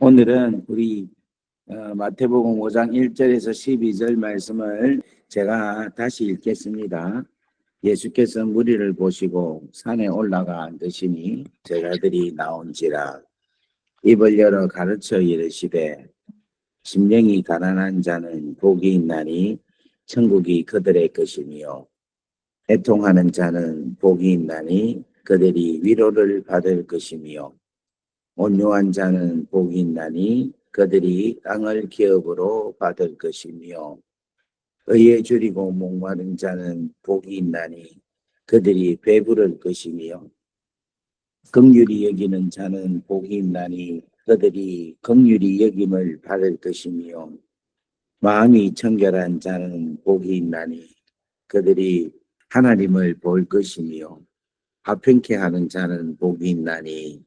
오늘은 우리 어, 마태복음 5장 1절에서 12절 말씀을 제가 다시 읽겠습니다. 예수께서 무리를 보시고 산에 올라가 앉으시니 제자들이 나온지라. 입을 열어 가르쳐 이르시되 심령이 가난한 자는 복이 있나니 천국이 그들의 것이며 애통하는 자는 복이 있나니 그들이 위로를 받을 것이며 온유한 자는 복이 있나니 그들이 땅을 기업으로 받을 것이며 의에 줄이고 목마른 자는 복이 있나니 그들이 배부를 것이며 긍휼히 여기는 자는 복이 있나니 그들이 긍휼히 여김을 받을 것이며 마음이 청결한 자는 복이 있나니 그들이 하나님을 볼 것이며 화평케 하는 자는 복이 있나니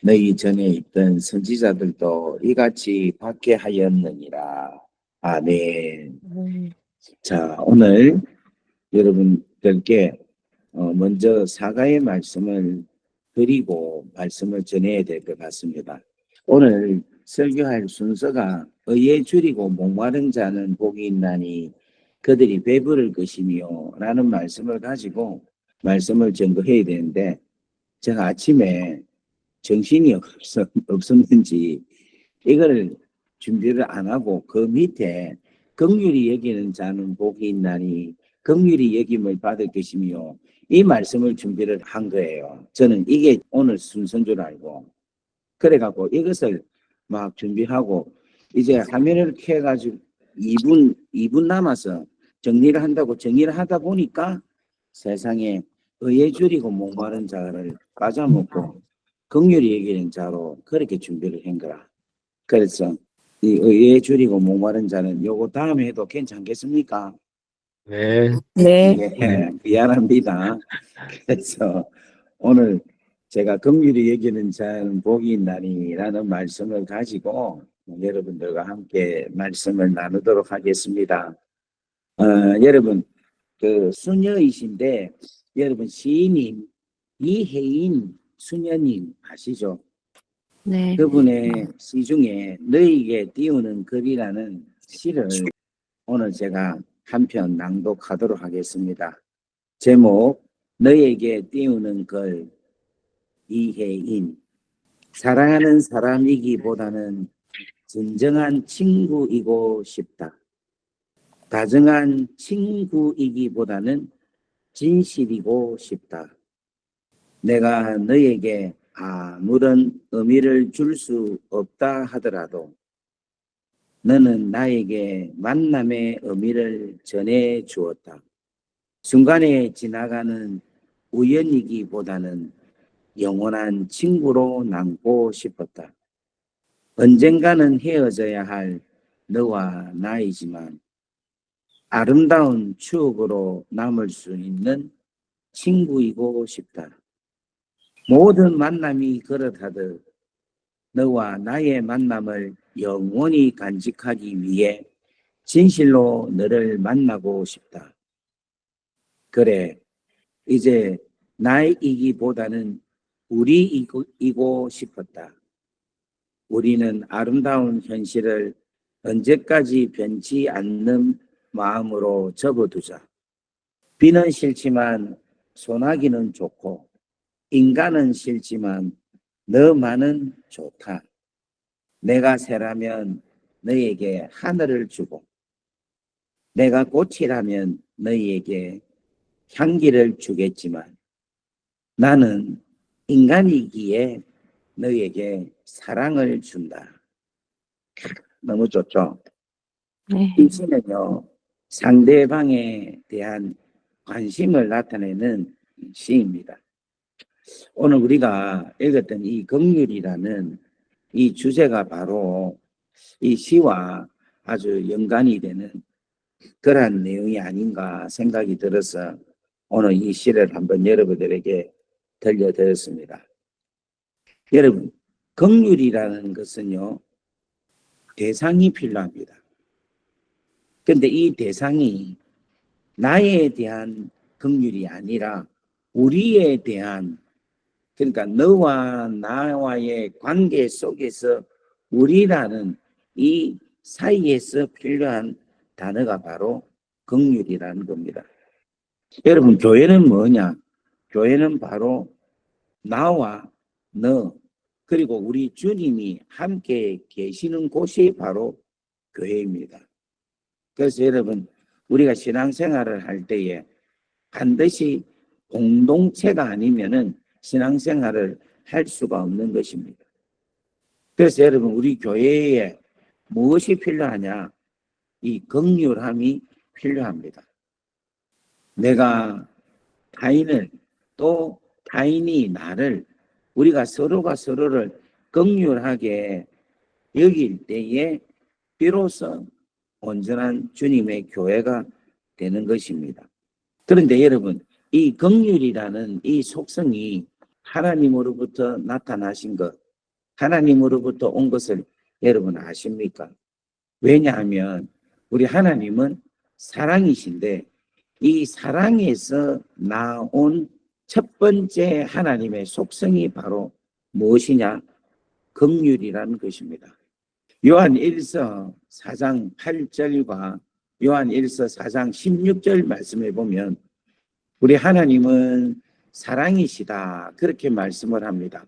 너희 전에 있던 선지자들도 이같이 받게 하였느니라. 아멘. 자, 오늘 여러분들께 어, 먼저 사과의 말씀을 드리고 말씀을 전해야 될 것 같습니다. 오늘 설교할 순서가 의에 줄이고 목마른 자는 복이 있나니 그들이 배부를 것이며 라는 말씀을 가지고 말씀을 전거해야 되는데 제가 아침에 정신이 없었, 없었는지 이거를 준비를 안 하고 그 밑에 긍휼히 여기는 자는 복이 있나니 긍휼히 여김을 받을 것이며 이 말씀을 준비를 한 거예요. 저는 이게 오늘 순서인 줄 알고 그래갖고 이것을 막 준비하고 이제 화면을 켜가지고 2분 2분 남아서 정리를 한다고 정리를 하다 보니까 세상에 의에 줄이고 목마른 자를 빠져먹고 긍휼히 여기는 자로 그렇게 준비를 한 거라. 그래서 이 의에 줄이고 목마른 자는 요거 다음에 해도 괜찮겠습니까? 네. 네. 예, 미안합니다. 그래서 오늘 제가 긍휼히 여기는 자는 복이 있나니라는 말씀을 가지고 여러분들과 함께 말씀을 나누도록 하겠습니다. 어, 여러분 그 수녀이신데 여러분 시인님 이혜인 수녀님 아시죠? 네. 그분의 시 중에 너희에게 띄우는 글이라는 시를 오늘 제가 한 편 낭독하도록 하겠습니다. 제목 너희에게 띄우는 글 이혜인 사랑하는 사람이기보다는 진정한 친구이고 싶다. 다정한 친구이기보다는 진실이고 싶다. 내가 너에게 아무런 의미를 줄 수 없다 하더라도 너는 나에게 만남의 의미를 전해 주었다. 순간에 지나가는 우연이기보다는 영원한 친구로 남고 싶었다. 언젠가는 헤어져야 할 너와 나이지만 아름다운 추억으로 남을 수 있는 친구이고 싶다. 모든 만남이 그렇다듯 너와 나의 만남을 영원히 간직하기 위해 진실로 너를 만나고 싶다. 그래, 이제 나이기보다는 우리 이고 싶었다. 우리는 아름다운 현실을 언제까지 변치 않는 마음으로 접어두자. 비는 싫지만 소나기는 좋고 인간은 싫지만 너만은 좋다. 내가 새라면 너에게 하늘을 주고 내가 꽃이라면 너희에게 향기를 주겠지만 나는 인간이기에 너에게 사랑을 준다. 너무 좋죠? 네. 이 시는요, 상대방에 대한 관심을 나타내는 시입니다. 오늘 우리가 읽었던 이 긍휼이라는 이 주제가 바로 이 시와 아주 연관이 되는 그러한 내용이 아닌가 생각이 들어서 오늘 이 시를 한번 여러분들에게 들려드렸습니다. 여러분, 긍휼이라는 것은요, 대상이 필요합니다. 근데 이 대상이 나에 대한 긍휼이 아니라 우리에 대한 그러니까 너와 나와의 관계 속에서 우리라는 이 사이에서 필요한 단어가 바로 긍휼이라는 겁니다. 여러분 교회는 뭐냐? 교회는 바로 나와 너 그리고 우리 주님이 함께 계시는 곳이 바로 교회입니다. 그래서 여러분 우리가 신앙생활을 할 때에 반드시 공동체가 아니면은 신앙생활을 할 수가 없는 것입니다. 그래서 여러분 우리 교회에 무엇이 필요하냐? 이 긍휼함이 필요합니다. 내가 타인을 또 타인이 나를 우리가 서로가 서로를 긍휼하게 여길 때에 비로소 온전한 주님의 교회가 되는 것입니다. 그런데 여러분, 이 긍휼이라는 이 속성이 하나님으로부터 나타나신 것, 하나님으로부터 온 것을 여러분 아십니까? 왜냐하면 우리 하나님은 사랑이신데 이 사랑에서 나온 첫 번째 하나님의 속성이 바로 무엇이냐? 긍휼이라는 것입니다. 요한 1서 4장 8절과 요한 1서 4장 16절 말씀해 보면 우리 하나님은 사랑이시다. 그렇게 말씀을 합니다.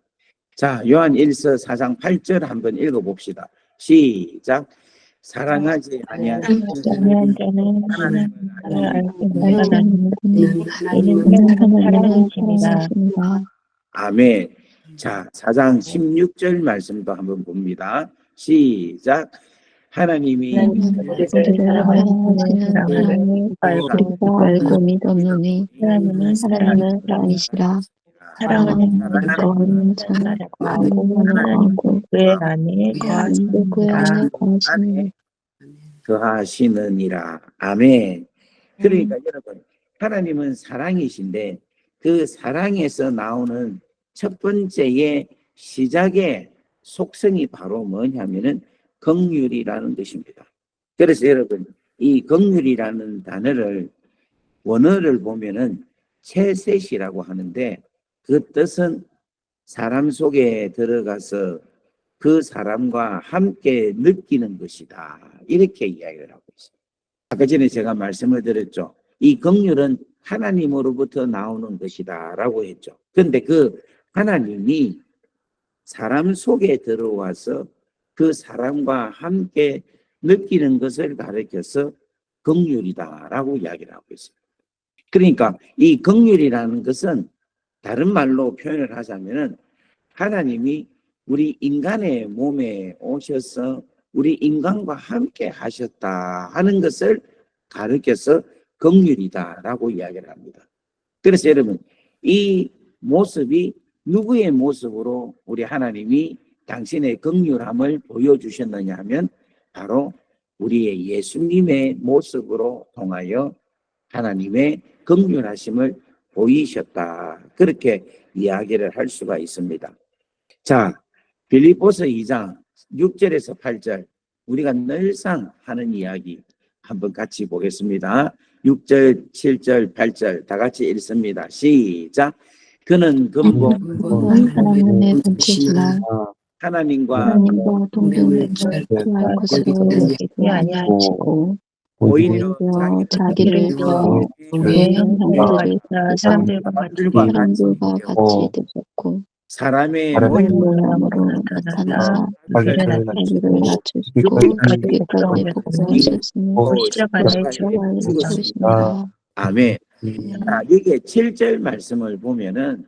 자, 요한 1서 4장 8절 한번 읽어 봅시다. 시작. 사랑하지 아니하는 하나님은. 사랑이십니다. 아멘. 자, 4장 16절 말씀도 한번 봅니다. 시작. 하나님이 우리를 사랑하시는 하나님을 알고 우리가 알고 믿었노니 하나님은 하나님은 사랑이시라. 사랑하는 사랑하는 자는 알고 하고 그의 안에 그 안에 거하시는 거하시느니라. 아멘. 그러니까 여러분, 하나님은 사랑이신데 그 사랑에서 나오는 첫 번째의 시작의 속성이 바로 뭐냐면은 긍휼이라는 것입니다. 그래서 여러분, 이 긍휼이라는 단어를 원어를 보면은 채셋이라고 하는데 그 뜻은 사람 속에 들어가서 그 사람과 함께 느끼는 것이다. 이렇게 이야기를 하고 있습니다. 아까 전에 제가 말씀을 드렸죠. 이 긍휼은 하나님으로부터 나오는 것이다 라고 했죠. 근데 그 하나님이 사람 속에 들어와서 그 사람과 함께 느끼는 것을 가르쳐서 긍휼이다라고 이야기를 하고 있습니다. 그러니까 이 긍휼이라는 것은 다른 말로 표현을 하자면은 하나님이 우리 인간의 몸에 오셔서 우리 인간과 함께 하셨다 하는 것을 가르쳐서 긍휼이다라고 이야기를 합니다. 그래서 여러분 이 모습이 누구의 모습으로 우리 하나님이 당신의 긍휼함을 보여주셨느냐 하면 바로 우리의 예수님의 모습으로 통하여 하나님의 긍휼하심을 보이셨다. 그렇게 이야기를 할 수가 있습니다. 자, 빌립보서 2장 6절에서 8절 우리가 늘상 하는 이야기 한번 같이 보겠습니다. 6절, 7절, 8절 다 같이 읽습니다. 시작. 그는 그건 하나님의 본체시나 하나님과 하나님과 동등을 피할 것으로 여기지 아니하시고 오히려 오히려 자기를 우리의 사람들과 같이 되셨고 사람의 모양 나타나사 낮추시고 저와의. 아멘. 여기에 7절 말씀을 보면은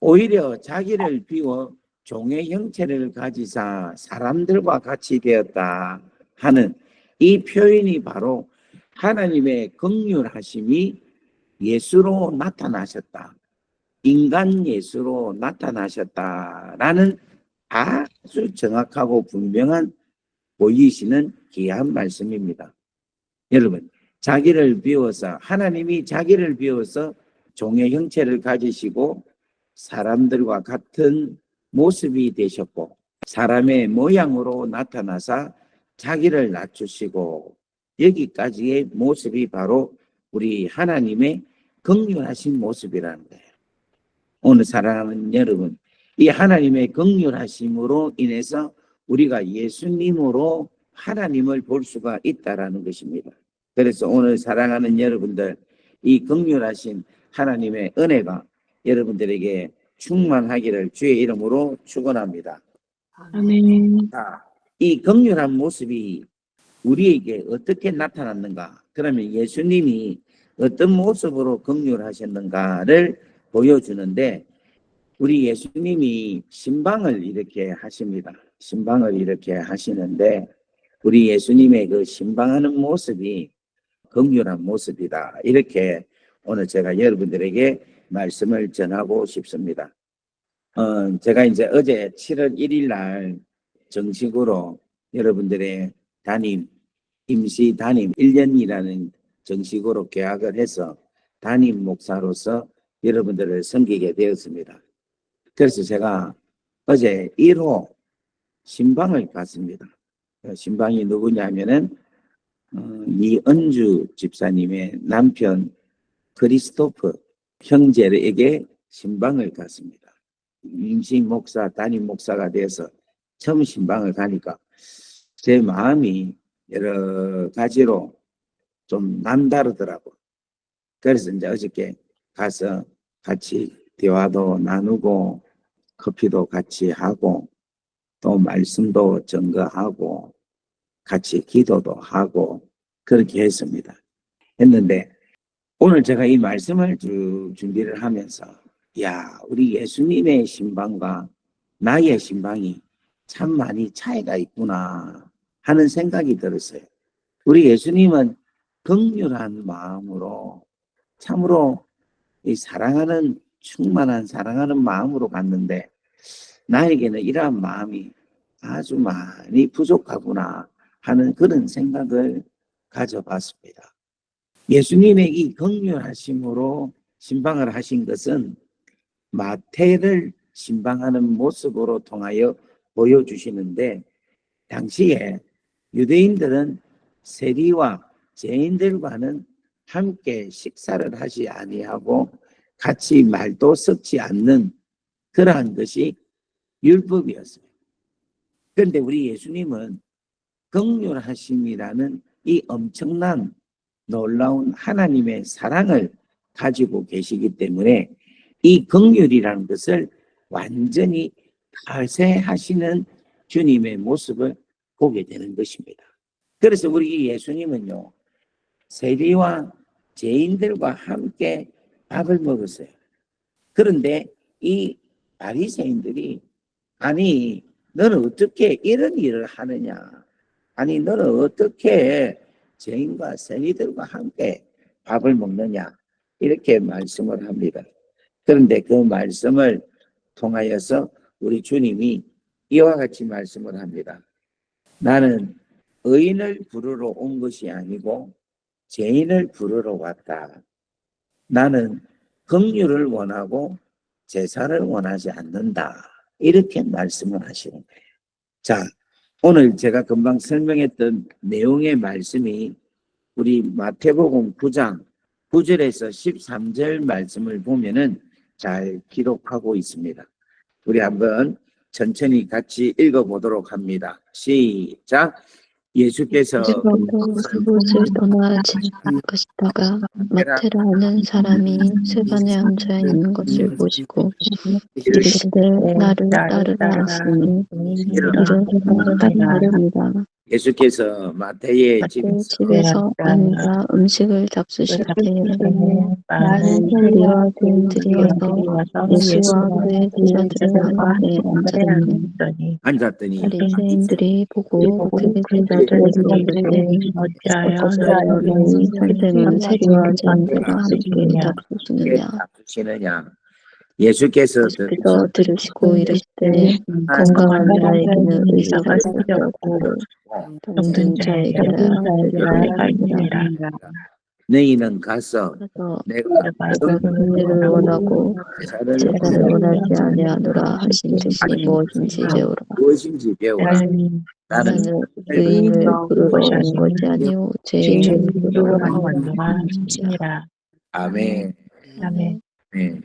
오히려 자기를 비워 종의 형체를 가지사 사람들과 같이 되었다 하는 이 표현이 바로 하나님의 긍휼하심이 예수로 나타나셨다. 인간 예수로 나타나셨다라는 아주 정확하고 분명한 보이시는 귀한 말씀입니다. 여러분, 자기를 비워서 하나님이 자기를 비워서 종의 형체를 가지시고 사람들과 같은 모습이 되셨고 사람의 모양으로 나타나사 자기를 낮추시고 여기까지의 모습이 바로 우리 하나님의 긍휼하신 모습이라는 거예요. 오늘 사랑하는 여러분, 이 하나님의 긍휼하심으로 인해서 우리가 예수님으로 하나님을 볼 수가 있다라는 것입니다. 그래서 오늘 사랑하는 여러분들 이 긍휼하신 하나님의 은혜가 여러분들에게 충만하기를 주의 이름으로 축원합니다. 아멘. 자, 이 긍휼한 모습이 우리에게 어떻게 나타났는가? 그러면 예수님이 어떤 모습으로 긍휼하셨는가를 보여주는데 우리 예수님이 신방을 이렇게 하십니다. 신방을 이렇게 하시는데 우리 예수님의 그 신방하는 모습이 긍휼한 모습이다. 이렇게 오늘 제가 여러분들에게 말씀을 전하고 싶습니다. 어, 제가 이제 어제 7월 1일 날 정식으로 여러분들의 담임, 임시 담임 1년이라는 정식으로 계약을 해서 담임 목사로서 여러분들을 섬기게 되었습니다. 그래서 제가 어제 1호 신방을 갔습니다. 그 신방이 누구냐면은 어, 이은주 집사님의 남편 크리스토프 형제에게 신방을 갔습니다. 임시 목사, 담임 목사가 돼서 처음 신방을 가니까 제 마음이 여러 가지로 좀 남다르더라고. 그래서 이제 어저께 가서 같이 대화도 나누고 커피도 같이 하고 또 말씀도 증거하고 같이 기도도 하고 그렇게 했습니다. 했는데 오늘 제가 이 말씀을 쭉 준비를 하면서 야 우리 예수님의 신방과 나의 신방이 참 많이 차이가 있구나 하는 생각이 들었어요. 우리 예수님은 극률한 마음으로 참으로 이 사랑하는 충만한 사랑하는 마음으로 갔는데 나에게는 이러한 마음이 아주 많이 부족하구나 하는 그런 생각을 가져봤습니다. 예수님의 이 극률하심으로 신방을 하신 것은 마태를 신방하는 모습으로 통하여 보여주시는데 당시에 유대인들은 세리와 죄인들과는 함께 식사를 하지 아니하고 같이 말도 섞지 않는 그러한 것이 율법이었습니다. 그런데 우리 예수님은 극률하심이라는 이 엄청난 놀라운 하나님의 사랑을 가지고 계시기 때문에 이 극률이라는 것을 완전히 가세하시는 주님의 모습을 보게 되는 것입니다. 그래서 우리 예수님은요, 세리와 죄인들과 함께 밥을 먹었어요. 그런데 이 바리새인들이 아니 너는 어떻게 이런 일을 하느냐? 아니 너는 어떻게 죄인과 세리들과 함께 밥을 먹느냐? 이렇게 말씀을 합니다. 그런데 그 말씀을 통하여서 우리 주님이 이와 같이 말씀을 합니다. 나는 의인을 부르러 온 것이 아니고 죄인을 부르러 왔다. 나는 긍휼을 원하고 제사를 원하지 않는다. 이렇게 말씀을 하시는 거예요. 자, 오늘 제가 금방 설명했던 내용의 말씀이 우리 마태복음 9장 9절에서 13절 말씀을 보면은 잘 기록하고 있습니다. 우리 한번 천천히 같이 읽어보도록 합니다. 시작. 예수께서 그곳을 떠나지 것이다가 마태를 아는 사람이 세간에 앉아 있는 것을 보시고 이르되 나를 따르라 하시니 이를 따르리라 예수께서 마태의 집 집에서 앉아 음식을 잡수실 때에 많은 세리와 죄인들이 와서 예수와 그의 제자들을 함께 앉았더니 앉았더니 바리새인들이 보고 그의 제자들에게 이르되 어찌하여 너희 선생은 세리와 죄인들과 함께 잡수시느냐 예수께서 예수께서 들으시고 이르시되 건강한 자에게는 의사가 없고 병든 자에게는 의사를 알리라. 너희는 가서 내가 은혜를 원하고 제사를 원하지 아니하노라 하신 듯이 무엇인지 배우라. 무엇인지 배우라. 나는 의인을 부르러 온 것이 아니오 죄인을 부르러 온 것이라. 아멘. 아멘. 네.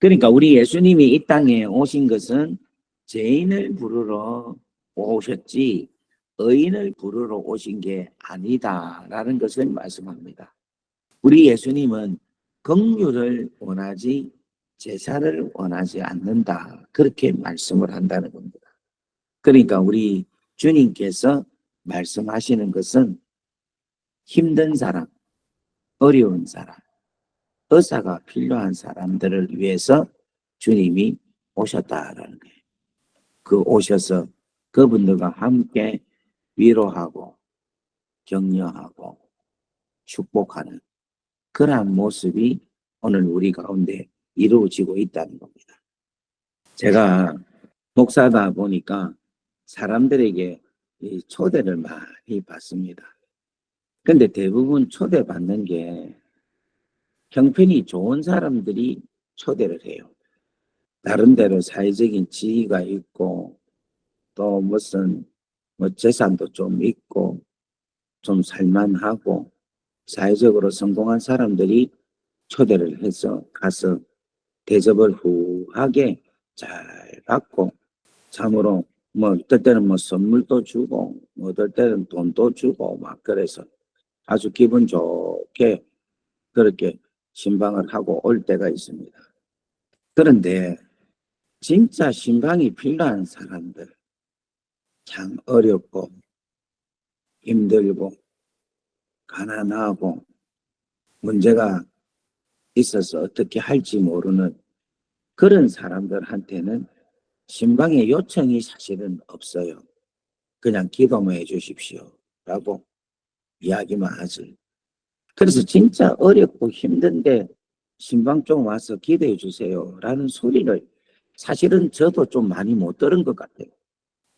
그러니까 우리 예수님이 이 땅에 오신 것은 죄인을 부르러 오셨지 의인을 부르러 오신 게 아니다라는 것을 말씀합니다. 우리 예수님은 긍휼을 원하지 제사를 원하지 않는다. 그렇게 말씀을 한다는 겁니다. 그러니까 우리 주님께서 말씀하시는 것은 힘든 사람, 어려운 사람, 의사가 필요한 사람들을 위해서 주님이 오셨다라는 거예요. 그 오셔서 그분들과 함께 위로하고 격려하고 축복하는 그러한 모습이 오늘 우리 가운데 이루어지고 있다는 겁니다. 제가 목사다 보니까 사람들에게 이 초대를 많이 받습니다. 근데 대부분 초대받는 게 형편이 좋은 사람들이 초대를 해요. 나름대로 사회적인 지위가 있고 또 무슨 뭐 재산도 좀 있고 좀 살만하고 사회적으로 성공한 사람들이 초대를 해서 가서 대접을 후하게 잘 받고 참으로 뭐 어떨 때는 뭐 선물도 주고 뭐 어떨 때는 돈도 주고 막 그래서 아주 기분 좋게 그렇게 신방을 하고 올 때가 있습니다. 그런데 진짜 신방이 필요한 사람들 참 어렵고 힘들고 가난하고 문제가 있어서 어떻게 할지 모르는 그런 사람들한테는 신방의 요청이 사실은 없어요. 그냥 기도만 해 주십시오. 라고 이야기만 하지. 그래서 진짜 어렵고 힘든데 신방 좀 와서 기도해 주세요. 라는 소리를 사실은 저도 좀 많이 못 들은 것 같아요.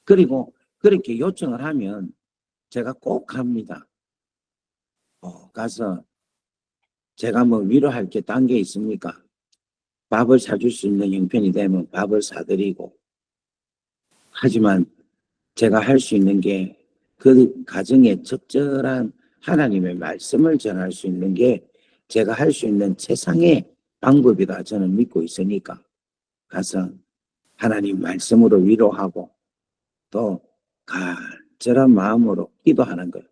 그리고 그렇게 요청을 하면 제가 꼭 갑니다. 어, 가서 제가 뭐 위로할 게 딴 게 있습니까? 밥을 사줄 수 있는 형편이 되면 밥을 사드리고 하지만 제가 할 수 있는 게 그 가정에 적절한 하나님의 말씀을 전할 수 있는 게 제가 할 수 있는 최상의 방법이다 저는 믿고 있으니까 가서 하나님 말씀으로 위로하고 또 간절한 마음으로 기도하는 것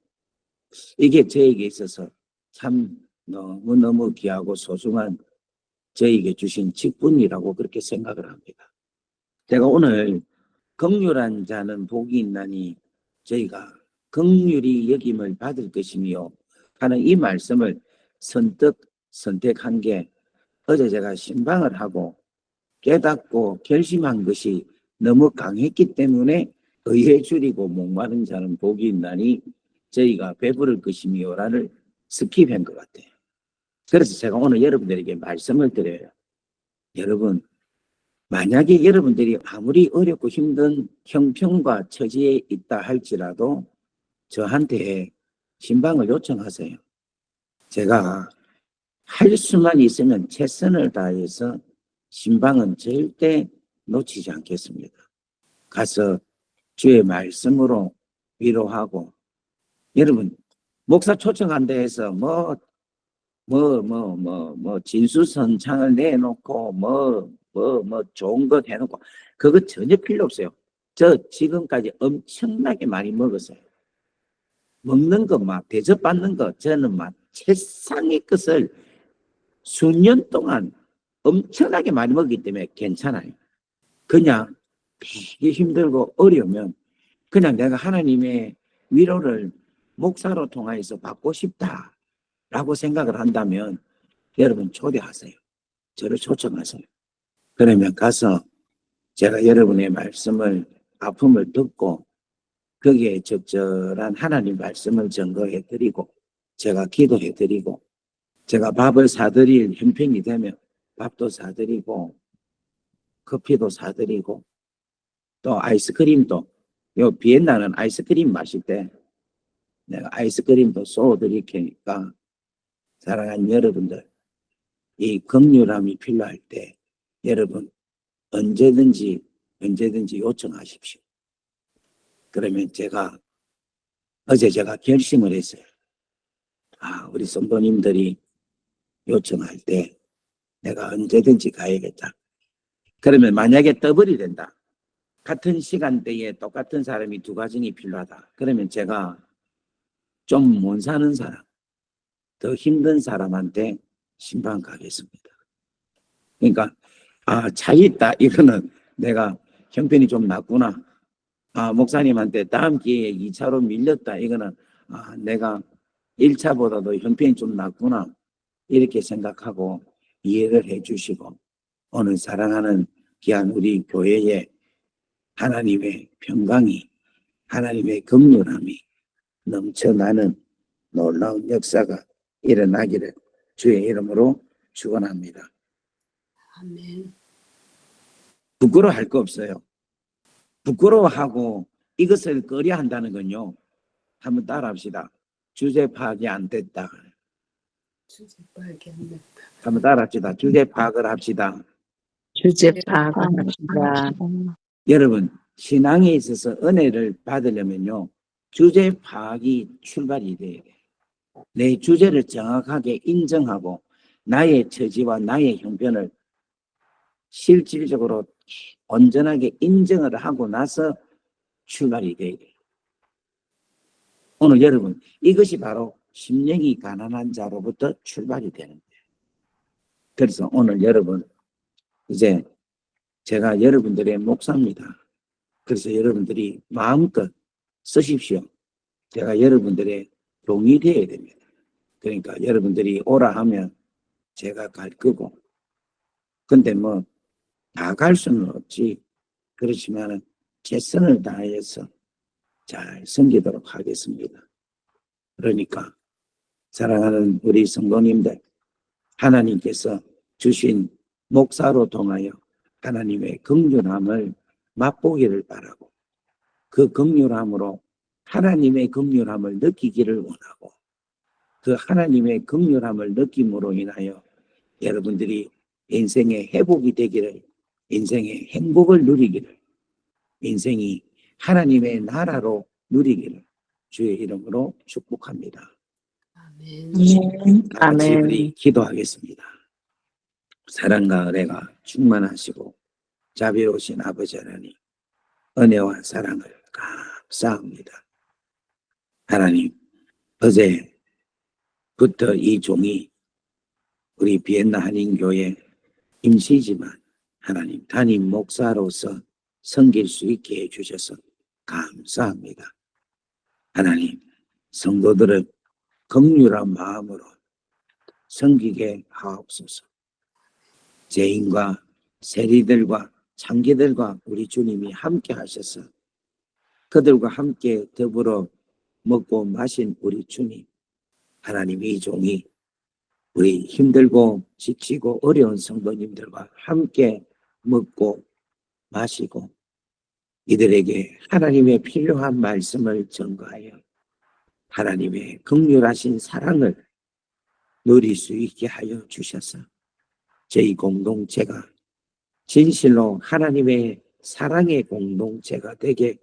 이게 저에게 있어서 참 너무너무 귀하고 소중한 저에게 주신 직분이라고 그렇게 생각을 합니다. 제가 오늘 긍휼한 자는 복이 있나니 저희가 긍휼이 여김을 받을 것이며 하는 이 말씀을 선뜻 선택한 게 어제 제가 신방을 하고 깨닫고 결심한 것이 너무 강했기 때문에 의해 줄이고 목마른 자는 복이 있나니 저희가 배부를 것이며라를 스킵한 것 같아요. 그래서 제가 오늘 여러분들에게 말씀을 드려요. 여러분, 만약에 여러분들이 아무리 어렵고 힘든 형편과 처지에 있다 할지라도 저한테 신방을 요청하세요. 제가 할 수만 있으면 최선을 다해서 신방은 절대 놓치지 않겠습니다. 가서 주의 말씀으로 위로하고 여러분 목사 초청한다 해서 뭐 뭐 뭐 뭐 뭐 진수선창을 내놓고 뭐 뭐 뭐 좋은 것 해놓고 그거 전혀 필요 없어요. 저 지금까지 엄청나게 많이 먹었어요. 먹는 거막 대접받는 거 저는 막 최상의 것을 수년 동안 엄청나게 많이 먹기 때문에 괜찮아요. 그냥 되게 힘들고 어려우면 그냥 내가 하나님의 위로를 목사로 통하여서 받고 싶다라고 생각을 한다면 여러분 초대하세요. 저를 초청하세요. 그러면 가서 제가 여러분의 말씀을 아픔을 듣고 거기에 적절한 하나님 말씀을 증거해 드리고 제가 기도해 드리고 제가 밥을 사드릴 형편이 되면 밥도 사드리고 커피도 사드리고 또 아이스크림도 요 비엔나는 아이스크림 마실 때 내가 아이스크림도 쏘드릴 테니까 사랑하는 여러분들 이 긍휼함이 필요할 때 여러분 언제든지 언제든지 요청하십시오. 그러면 제가 어제 제가 결심을 했어요. 아, 우리 성도님들이 요청할 때 내가 언제든지 가야겠다. 그러면 만약에 더블이 된다. 같은 시간대에 똑같은 사람이 두 가정이 필요하다. 그러면 제가 좀 못 사는 사람, 더 힘든 사람한테 신방 가겠습니다. 그러니까 아, 차이 있다. 이거는 내가 형편이 좀 낮구나. 아, 목사님한테 다음 기회에 2차로 밀렸다. 이거는 아, 내가 1차보다도 형편이 좀 낮구나. 이렇게 생각하고 이해를 해 주시고 오늘 사랑하는 귀한 우리 교회에 하나님의 평강이 하나님의 긍휼함이 넘쳐나는 놀라운 역사가 일어나기를 주의 이름으로 축원합니다. 아멘. 부끄러워할 거 없어요. 부끄러워하고 이것을 꺼려 한다는 건요. 한번 따라합시다. 주제 파악이 안 됐다. 주제 빨개 안 됐다. 한번 따라합시다. 주제 파악을 합시다. 주제 파악합시다. 여러분, 신앙에 있어서 은혜를 받으려면요. 주제 파악이 출발이 돼야 돼. 내 주제를 정확하게 인정하고 나의 처지와 나의 형편을 실질적으로 온전하게 인정을 하고 나서 출발이 돼야 돼. 오늘 여러분, 이것이 바로 심령이 가난한 자로부터 출발이 되는 거예요. 그래서 오늘 여러분, 이제 제가 여러분들의 목사입니다. 그래서 여러분들이 마음껏 쓰십시오. 제가 여러분들의 종이 되어야 됩니다. 그러니까 여러분들이 오라 하면 제가 갈 거고. 근데 뭐, 다갈 수는 없지. 그렇지만은 최선을 다해서 잘 섬기도록 하겠습니다. 그러니까, 사랑하는 우리 성도님들, 하나님께서 주신 목사로 통하여 하나님의 긍휼함을 맛보기를 바라고 그 긍휼함으로 하나님의 긍휼함을 느끼기를 원하고 그 하나님의 긍휼함을 느낌으로 인하여 여러분들이 인생의 회복이 되기를 인생의 행복을 누리기를 인생이 하나님의 나라로 누리기를 주의 이름으로 축복합니다. 아멘. 다 같이 아멘. 우리 기도하겠습니다. 사랑과 은혜가 충만하시고 자비로우신 아버지 하나님 은혜와 사랑을 감사합니다. 하나님 어제부터 이 종이 우리 비엔나 한인교회 임시지만 하나님 담임 목사로서 섬길 수 있게 해주셔서 감사합니다. 하나님 성도들을 긍휼한 마음으로 섬기게 하옵소서. 죄인과 세리들과 창기들과 우리 주님이 함께 하셔서 그들과 함께 더불어 먹고 마신 우리 주님 하나님 이 종이 우리 힘들고 지치고 어려운 성도님들과 함께 먹고 마시고 이들에게 하나님의 필요한 말씀을 전가하여 하나님의 극률하신 사랑을 누릴 수 있게 하여 주셔서 저희 공동체가 진실로 하나님의 사랑의 공동체가 되게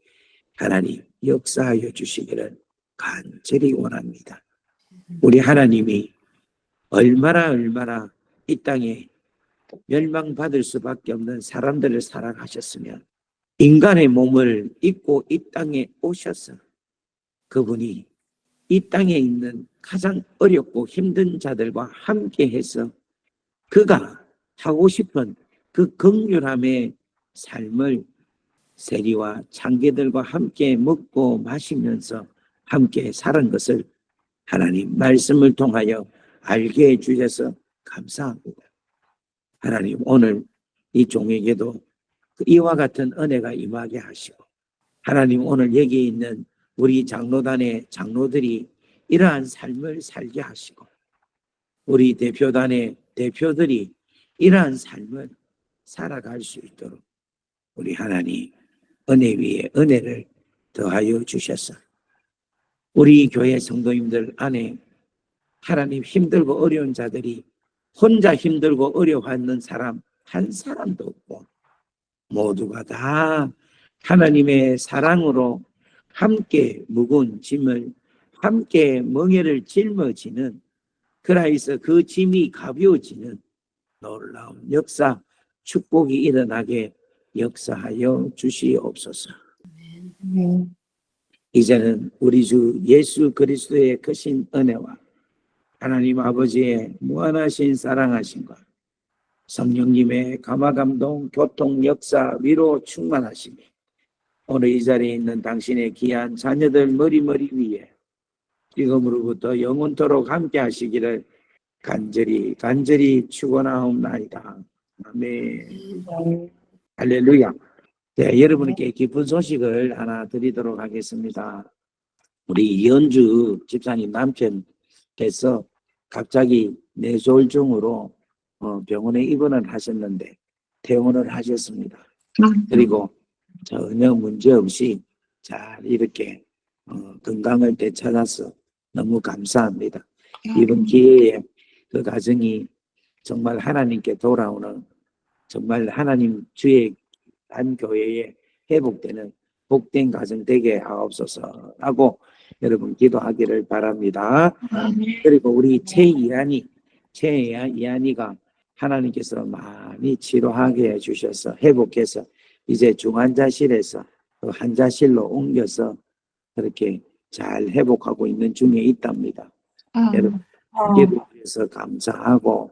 하나님 역사하여 주시기를 간절히 원합니다. 우리 하나님이 얼마나 얼마나 이 땅에 멸망받을 수밖에 없는 사람들을 사랑하셨으면 인간의 몸을 입고 이 땅에 오셔서 그분이 이 땅에 있는 가장 어렵고 힘든 자들과 함께 해서 그가 하고 싶은 그 극률함의 삶을 세리와 창계들과 함께 먹고 마시면서 함께 살은 것을 하나님 말씀을 통하여 알게 해주셔서 감사합니다. 하나님 오늘 이 종에게도 그 이와 같은 은혜가 임하게 하시고 하나님 오늘 여기에 있는 우리 장로단의 장로들이 이러한 삶을 살게 하시고 우리 대표단의 대표들이 이러한 삶을 살아갈 수 있도록 우리 하나님 은혜 위에 은혜를 더하여 주셔서 우리 교회 성도님들 안에 하나님 힘들고 어려운 자들이 혼자 힘들고 어려워하는 사람 한 사람도 없고 모두가 다 하나님의 사랑으로 함께 무거운 짐을 함께 멍에를 짊어지는 그라이서 그 짐이 가벼워지는 놀라운 역사 축복이 일어나게 역사하여 주시옵소서. 아멘. 이제는 우리 주 예수 그리스도의 크신 은혜와 하나님 아버지의 무한하신 사랑하심과 성령님의 감화감동, 교통, 역사, 위로 충만하심이 오늘 이 자리에 있는 당신의 귀한 자녀들 머리머리 위에 지금으로부터 영원토록 함께 하시기를 간절히 간절히 축원하옵나이다. 아멘. 할렐루야. 네, 여러분께 기쁜 소식을 하나 드리도록 하겠습니다. 우리 이현주 집사님 남편 께서 갑자기 뇌졸중으로 어, 병원에 입원을 하셨는데 퇴원을 하셨습니다. 그리고 전혀 문제 없이 잘 이렇게 어, 건강을 되찾아서 너무 감사합니다. 이번 기회에 그 가정이 정말 하나님께 돌아오는 정말 하나님 주의 한 교회에 회복되는 복된 가정 되게 하옵소서 하고 여러분 기도하기를 바랍니다. 그리고 우리 최이한이 최이한이가 하나님께서 많이 치료하게 해주셔서 회복해서 이제 중환자실에서 그 환자실로 옮겨서 그렇게 잘 회복하고 있는 중에 있답니다. 여러분 기도해서 감사하고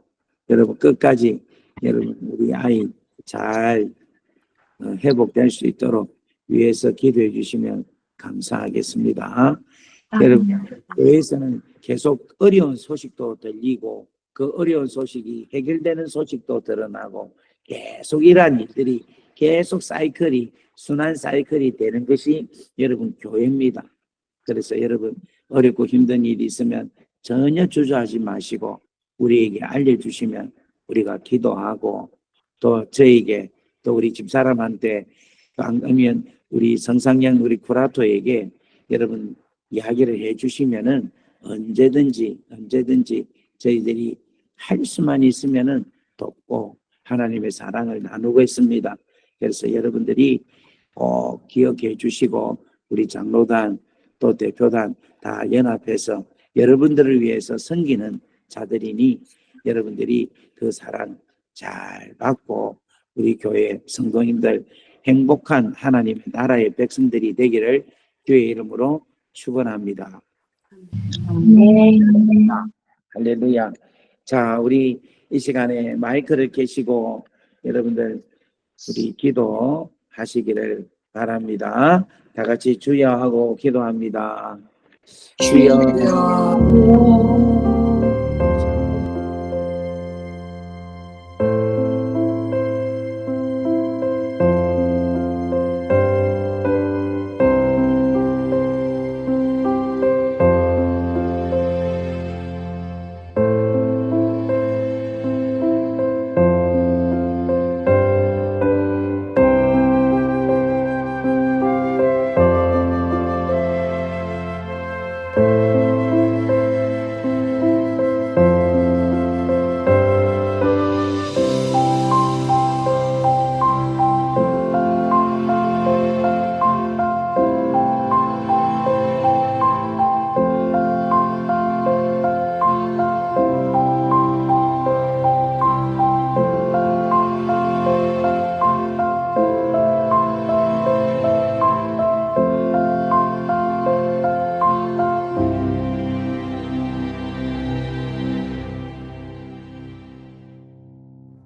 여러분 끝까지 여러분 우리 아이 잘 어, 회복될 수 있도록 위해서 기도해 주시면 감사하겠습니다. 여러분 교회에서는 계속 어려운 소식도 들리고 그 어려운 소식이 해결되는 소식도 드러나고 계속 이러한 일들이 계속 사이클이 순환 사이클이 되는 것이 여러분 교회입니다. 그래서 여러분 어렵고 힘든 일이 있으면 전혀 주저하지 마시고 우리에게 알려주시면 우리가 기도하고 또 저에게 또 우리 집사람한테 또 아니면 우리 성상영 우리 쿠라토에게 여러분 이야기를 해주시면은 언제든지 언제든지 저희들이 할 수만 있으면은 돕고 하나님의 사랑을 나누고 있습니다. 그래서 여러분들이 꼭 기억해 주시고 우리 장로단 또 대표단 다 연합해서 여러분들을 위해서 섬기는 자들이니 여러분들이 그 사랑 잘 받고 우리 교회 성도님들 행복한 하나님의 나라의 백성들이 되기를 주의 이름으로 축원합니다. 할렐루야. 자, 우리 이 시간에 마이크를 켜시고 여러분들 우리 기도 하시기를 바랍니다. 다 같이 주여 하고 기도합니다. 주여.